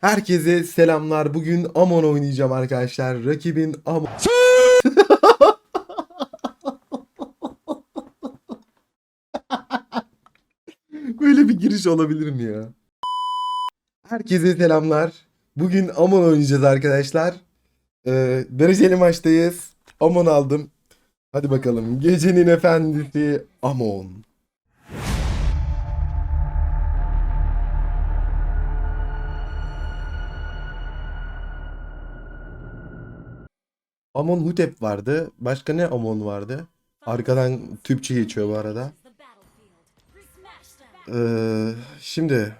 Herkese selamlar. Bugün Amon oynayacağım arkadaşlar. Rakibin Amon. Böyle bir giriş olabilir mi ya? Herkese selamlar. Bugün Amon oynayacağız arkadaşlar. Ee, dereceli maçtayız. Amon aldım. Hadi bakalım. Gecenin efendisi Amon. Amon Hutep vardı. Başka ne Amon vardı? Arkadan Türkçe geçiyor bu arada. Ee, şimdi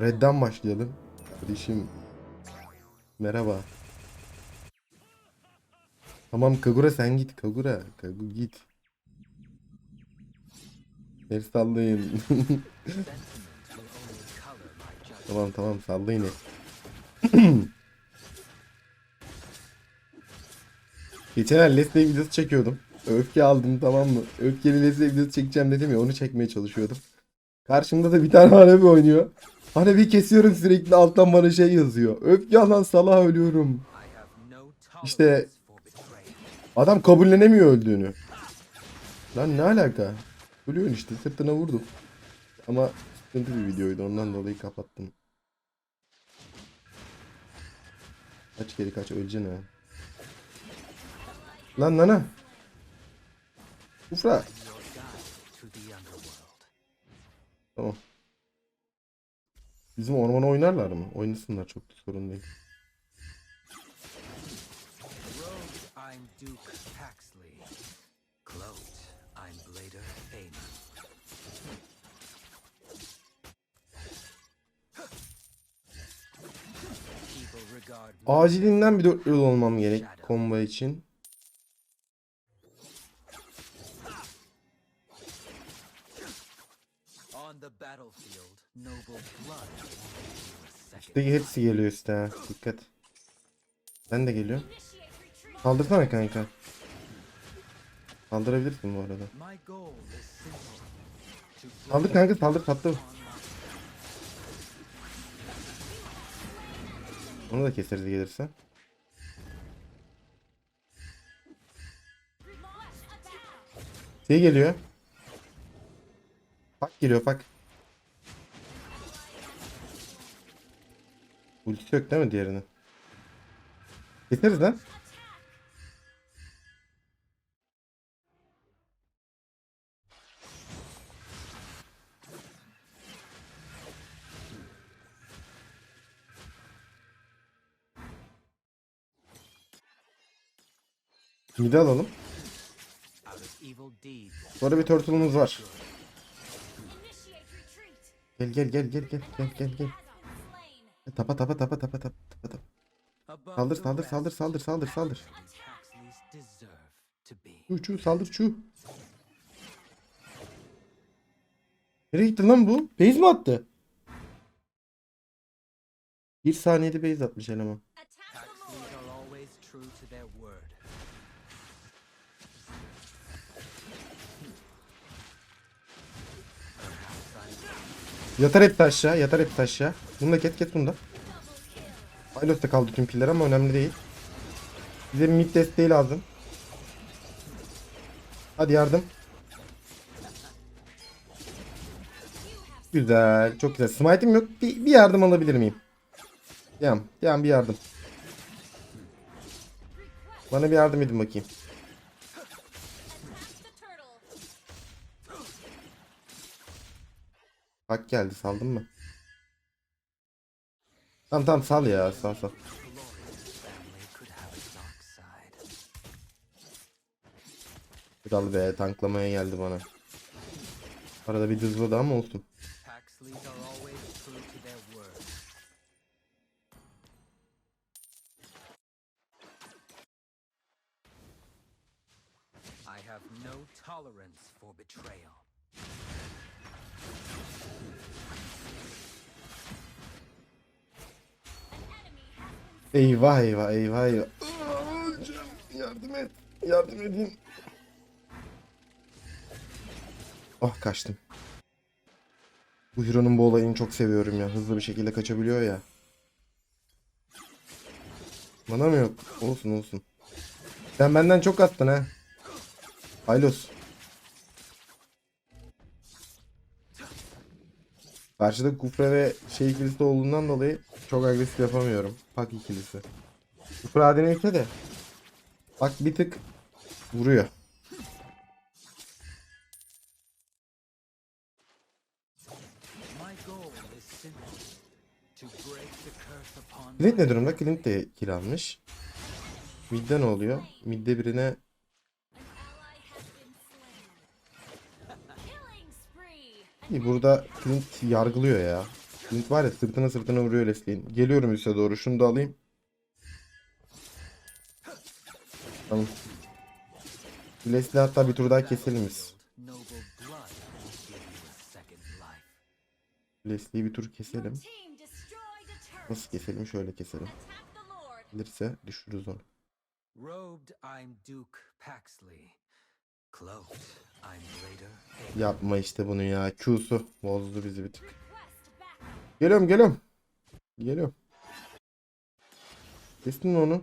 Red'den başlayalım. Kardeşim merhaba. Tamam Kagura sen git Kagura. Kagu git. El sallayın. tamam tamam sallayın Geçen Let's Play videosu çekiyordum. Öfke aldım tamam mı? Öfkeli Let's Play videosu çekeceğim dedim ya onu çekmeye çalışıyordum. Karşımda da bir tane Hanebi oynuyor. Hanebi kesiyorum sürekli alttan bana şey yazıyor. Öfke alan salağa ölüyorum. İşte adam kabullenemiyor öldüğünü. Lan ne alaka? Ölüyorsun işte sırtına vurdum. Ama sıkıntı bir videoydu ondan dolayı kapattım. Kaç geri kaç öleceksin ha. Lan nana. Ufra. Tamam. Bizim ormana oynarlar mı? Oynasınlar çok da sorun değil. Acilinden bir dört yol olmam gerek combo için. İşte hepsi geliyor işte ha. Dikkat. Ben de geliyorum. Saldırsana kanka. Saldırabilirsin bu arada. Saldır kanka saldır saldır. Onu da keseriz gelirse. Şey geliyor. Fak geliyor fak. Ultisi yok değil mi diğerinin? Keseriz lan. Midi alalım. Sonra bir turtle'ımız var. Gel gel gel gel gel gel gel gel. Tapa tapa tapa tapa tapa tapa tapa. Saldır saldır saldır saldır saldır saldır. Çu çu saldır çu. Nereye gitti lan bu? Base mi attı? Bir saniyede base atmış eleman. Yatar hep aşağı, yatar hep aşağı. Bunu da ket ket bunu da. Pilot'ta kaldı tüm piller ama önemli değil. Bize mid desteği lazım. Hadi yardım. Güzel, çok güzel. Smite'im yok. Bir, bir yardım alabilir miyim? Yam, yam bir yardım. Bana bir yardım edin bakayım. Bak geldi saldım mı? Tamam tamam sal ya sal sal. Kral be tanklamaya geldi bana. Arada bir dızladı ama olsun. I have no tolerance for betrayal. Eyvah eyvah eyvah eyvah. Yardım et. Yardım edin. Oh kaçtım. Bu Hiro'nun bu olayını çok seviyorum ya. Hızlı bir şekilde kaçabiliyor ya. Bana mı yok? Olsun olsun. Sen benden çok attın ha. Aylos. Karşıda Kufre ve şey ikilisi olduğundan dolayı çok agresif yapamıyorum. Pak ikilisi. Kufre adine ülke de. Bak bir tık vuruyor. Clint ne durumda? Clint de kill almış. Mid'de ne oluyor? Mid'de birine burada Clint yargılıyor ya. Clint var ya sırtına sırtına vuruyor Leslie'nin. Geliyorum üste doğru. Şunu da alayım. Tamam. Leslie hatta bir tur daha keselim biz. Leslie'yi bir tur keselim. Nasıl keselim? Şöyle keselim. Gelirse düşürürüz onu. Robed, I'm Duke Paxley. Cloaked. Yapma işte bunu ya. Q'su bozdu bizi bir tık. Geliyorum geliyorum. Geliyorum. Kestin onu?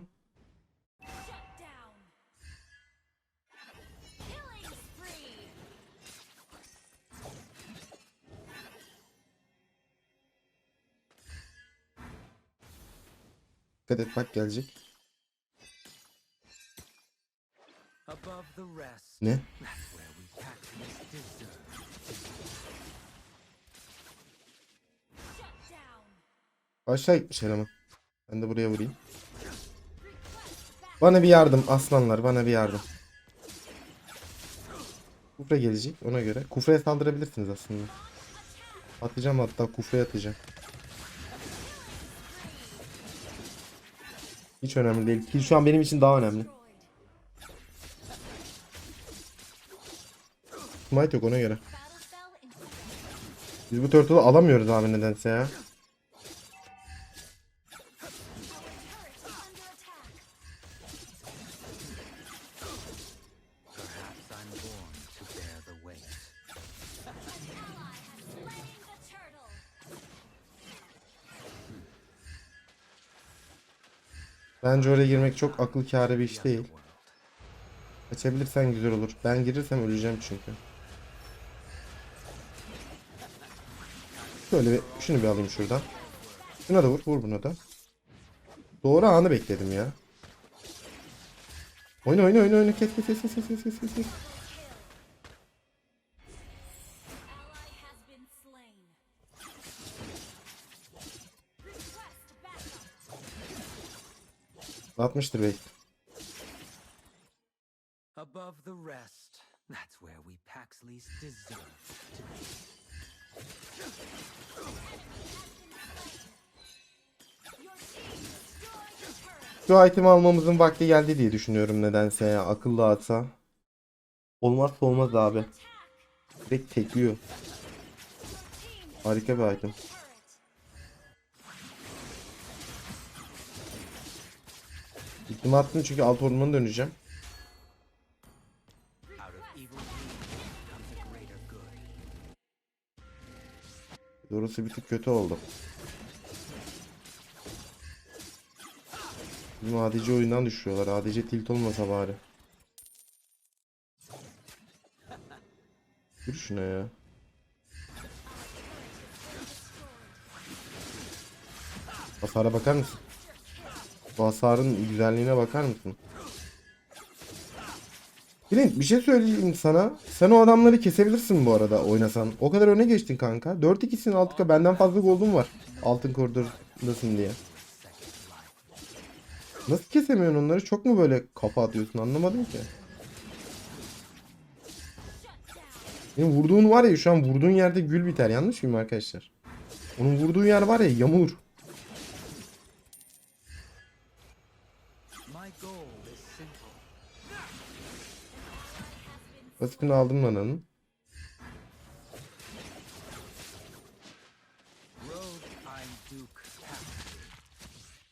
Dikkat et bak gelecek. Aşağı gitmiş eleman. Ben de buraya vurayım. Bana bir yardım aslanlar bana bir yardım. Kufre gelecek ona göre. Kufre'ye saldırabilirsiniz aslında. Atacağım hatta kufreye atacağım. Hiç önemli değil. Kill şu an benim için daha önemli. Smite yok ona göre. Biz bu turtle'ı alamıyoruz abi nedense ya. Bence oraya girmek çok akıl kârı bir iş değil. Kaçabilirsen güzel olur. Ben girirsem öleceğim çünkü. Şöyle bir, şunu bir alayım şuradan. Şuna da vur, vur buna da. Doğru anı bekledim ya. Oyna oyna oyna oyna kes kes kes kes kes kes kes Atmıştır belki. Above the rest, that's where we Paxleys deserve to be. Şu itemi almamızın vakti geldi diye düşünüyorum nedense ya. Akıllı atsa. Olmazsa olmaz abi. Direkt tekliyor. Harika bir item. İtimi attım çünkü alt ormana döneceğim. Doğrusu bir tık kötü oldu. Bizim ADC oyundan düşüyorlar. ADC tilt olmasa bari. Dur şuna ya. Hasara bakar mısın? Bu hasarın güzelliğine bakar mısın? Clint bir şey söyleyeyim sana. Sen o adamları kesebilirsin bu arada oynasan. O kadar öne geçtin kanka. 4-2'sin 6K benden fazla gold'un var. Altın koridordasın diye. Nasıl kesemiyorsun onları? Çok mu böyle kafa atıyorsun anlamadım ki. Senin vurduğun var ya şu an vurduğun yerde gül biter. Yanlış mıyım arkadaşlar? Onun vurduğu yer var ya yamulur. Destroyed a turret.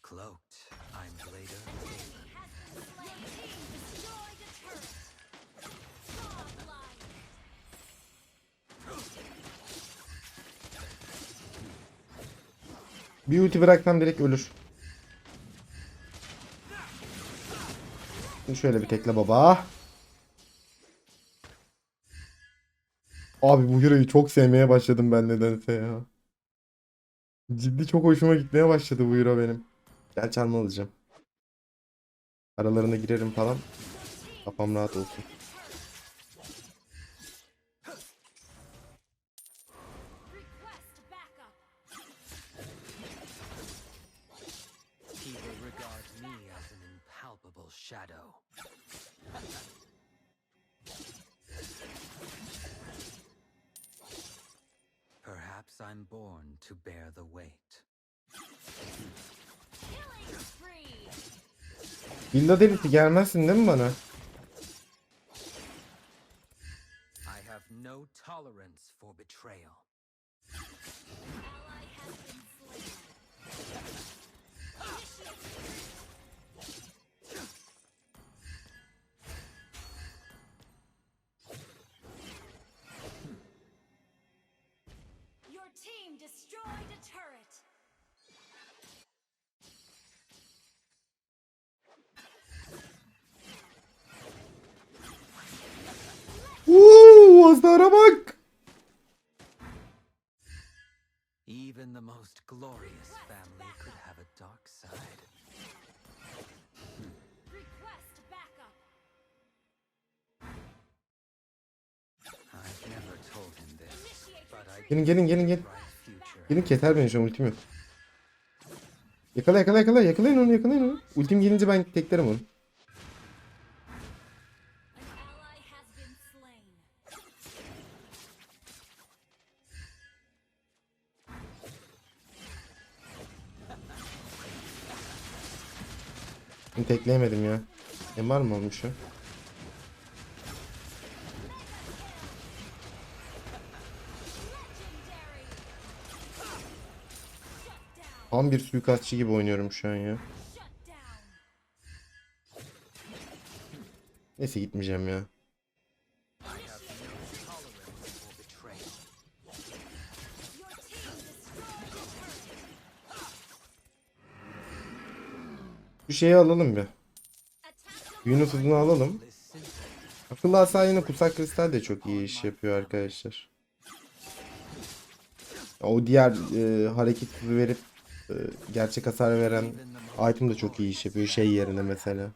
Godlike. Bir ulti bıraksam direkt ölür. Şöyle bir tekle baba. Abi bu hero'yu çok sevmeye başladım ben nedense ya. Ciddi çok hoşuma gitmeye başladı bu hero benim. Gel çarmı alacağım. Aralarına girerim falan. Kafam rahat olsun. Request I'm born to bear the weight. Villa delisi gelmezsin değil mi bana? I have no tolerance for betrayal. Hasara bak. Even the most glorious family could have a dark side. Request backup. I've never told him this, but I Gelin gelin gelin gelin. Gelin keser beni şu an ultim yok. Yakala yakala yakala yakalayın onu yakalayın onu. Ultim gelince ben teklerim onu. Tekleyemedim ya. MR mı olmuş down. Tam bir suikastçı gibi oynuyorum şu an ya. Neyse gitmeyeceğim ya. Şeyi alalım bir. Yunus alalım. Akıllı asa yine kusak kristal de çok iyi iş yapıyor arkadaşlar. O diğer e, hareket verip e, gerçek hasar veren item de çok iyi iş yapıyor şey yerine mesela.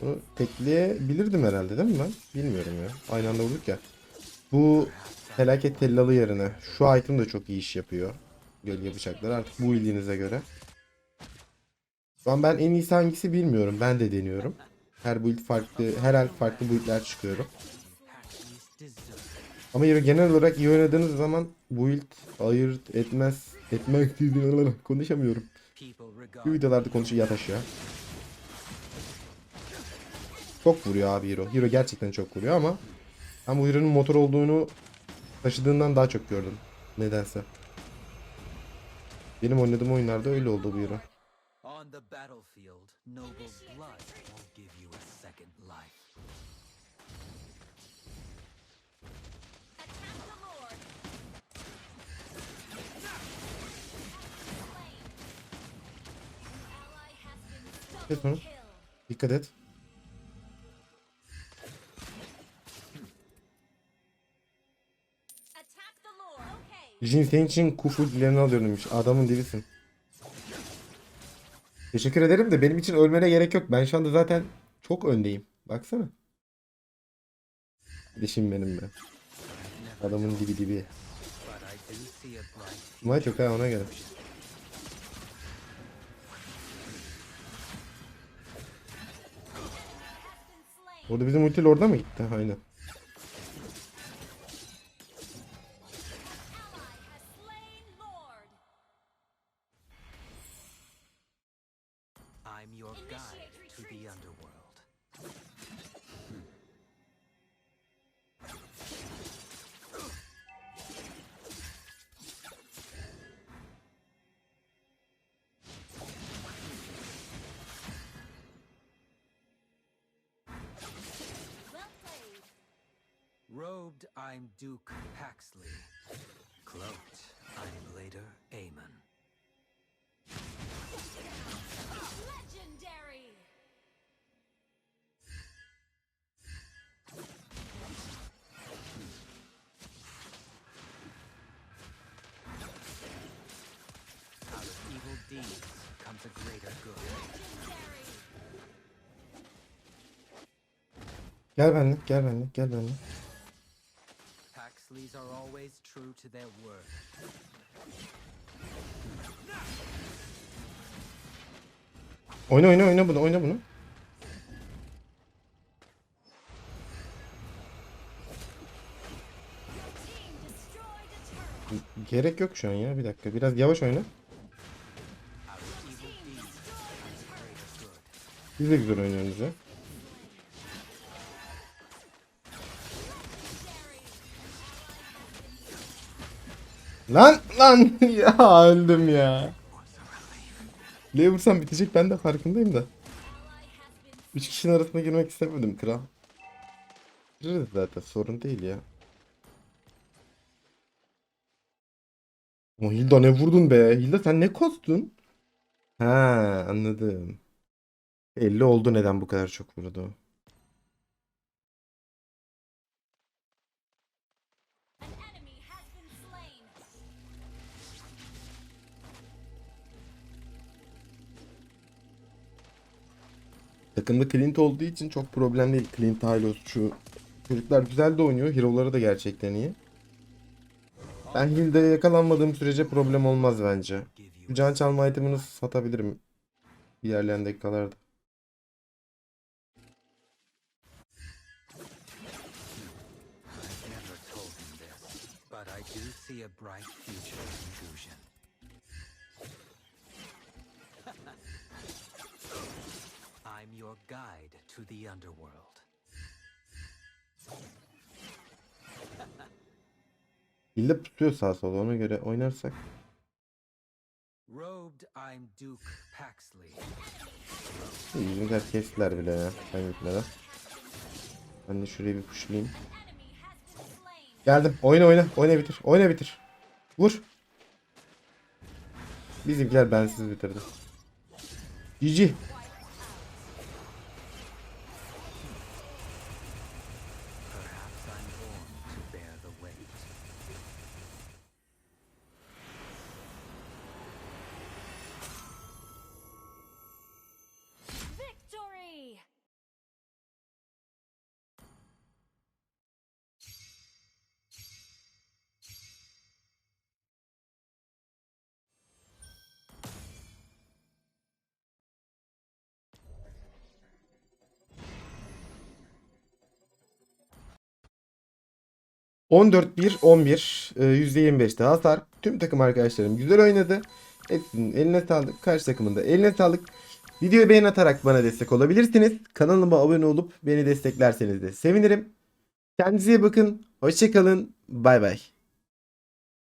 Bunu tekleyebilirdim herhalde değil mi ben? Bilmiyorum ya. Aynı anda vurduk ya. Bu felaket tellalı yerine şu item de çok iyi iş yapıyor. Gölge bıçakları artık bu bildiğinize göre. Şu an ben en iyisi hangisi bilmiyorum. Ben de deniyorum. Her build farklı, her el farklı build'ler çıkıyorum. Ama genel olarak iyi oynadığınız zaman build ayırt etmez. Etmez konuşamıyorum. People regard Bu videolarda konuşuyor yat aşağı. Çok vuruyor abi Hero. Hero gerçekten çok vuruyor ama ben bu Hero'nun motor olduğunu taşıdığından daha çok gördüm. Nedense. Benim oynadığım oyunlarda öyle oldu bu Hero. On the battlefield, noble blood won't give you a second life. Attack the Lord. Jin senin için kufu dilerini alıyorum demiş. Adamın dilisin. Teşekkür ederim de benim için ölmene gerek yok. Ben şu anda zaten çok öndeyim. Baksana. Dişim benim be. Adamın dibi dibi. Maç yok ha ona göre. Orada bizim ulti orada mı gitti? Aynen. Your guide to the underworld. Well played. Robed, I'm Duke Paxley. Cloaked, I'm Blader Amon. Gel benimle, gel benimle, gel benimle. Paxleys are always true to their word. Oyna oyna oyna bunu, oyna bunu. Gerek yok şu an ya. Bir dakika. Biraz yavaş oyna. Biz de güzel oynuyoruz ya. Lan lan ya öldüm ya. L'ye vursam bitecek ben de farkındayım da. Üç kişinin arasına girmek istemedim kral. Gireriz zaten sorun değil ya. Ama Hilda ne vurdun be? Hilda sen ne kostun? Ha anladım. 50 oldu neden bu kadar çok vurdu. Takımda Clint olduğu için çok problem değil. Clint, Hylos şu çocuklar güzel de oynuyor. Hero'ları da gerçekten iyi. Ben Hilda'ya yakalanmadığım sürece problem olmaz bence. Can çalma itemini satabilirim. İlerleyen dakikalarda. I a bright future guide to the underworld. Hilda tutuyor sağa sola ona göre oynarsak. Robed, I'm Duke Paxley. İyi, Bizimkiler kestiler bile ya. Ben gitmeden. Ben de şurayı bir pushlayayım. Geldim. Oyna oyna. Oyna bitir. Oyna bitir. Vur. Bizimkiler bensiz bitirdi. GG. ...14-1-11... e, %25'te hasar. Tüm takım arkadaşlarım güzel oynadı. Hepsinin eline sağlık. Karşı takımın da eline sağlık. Videoyu beğen atarak bana destek olabilirsiniz. Kanalıma abone olup beni desteklerseniz de sevinirim. Kendinize iyi bakın. Hoşçakalın. Bay bay.